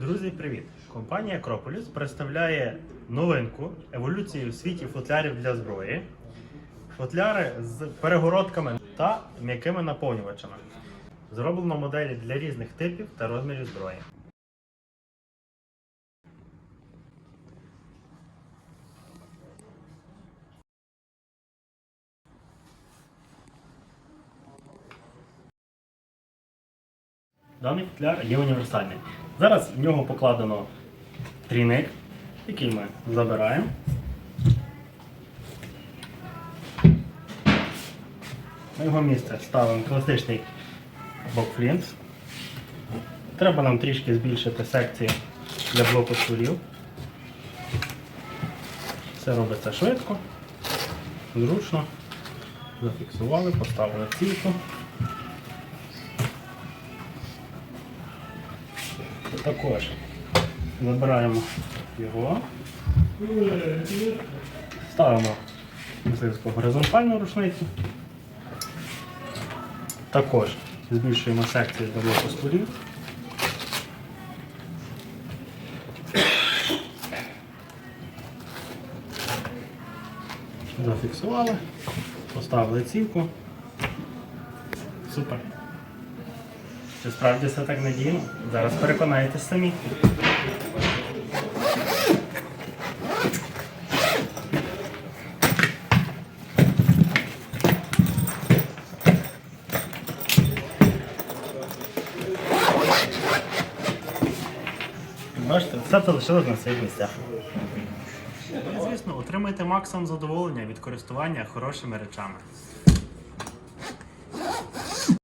Друзі, привіт! Компанія Акрополіс представляє новинку еволюції у світі футлярів для зброї. Футляри з перегородками та м'якими наповнювачами. Зроблено моделі для різних типів та розмірів зброї. Даний футляр є універсальний. Зараз в нього покладено трійник, який ми забираємо. На його місце ставимо класичний бокфлінт. Треба нам трішки збільшити секції для блоку стволів. Все робиться швидко, зручно. Зафіксували, поставили цівку. Також забираємо його, ставимо мисливську горизонтальну рушницю. Також збільшуємо секцію до блоку стволів. Зафіксували, поставили цівку. Супер. Чи справді все так надійно? Зараз переконаєтесь самі. Бачите, все це лишилось на своїх місцях. Звісно, отримайте максимум задоволення від користування хорошими речами.